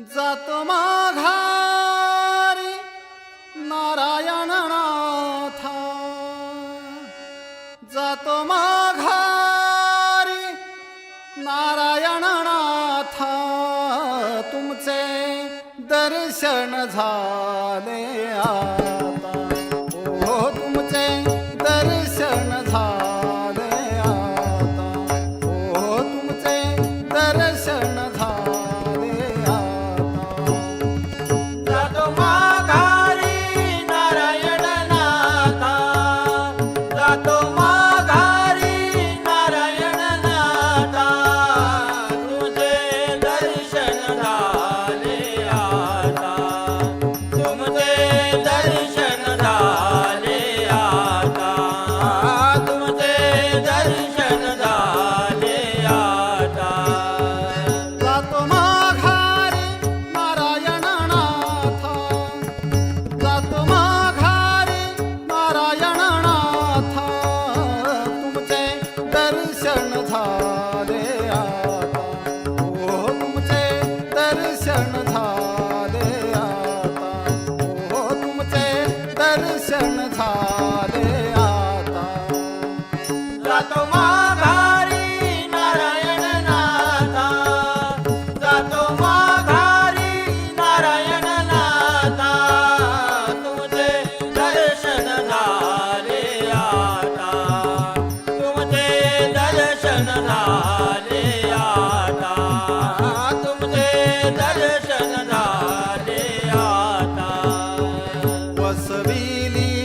जातो माघारी नारायण नाथा जातो माघारी नारायण नाथा तुमचे दर्शन झाले जातो दर्शन झाले आता. जातो माघारी नारायण नाथा. जातो माघारी नारायण नाथा. तुमचे दर्शन झाले आता. तुमचे दर्शन झाले आता. तुमचे दर्शन I believe.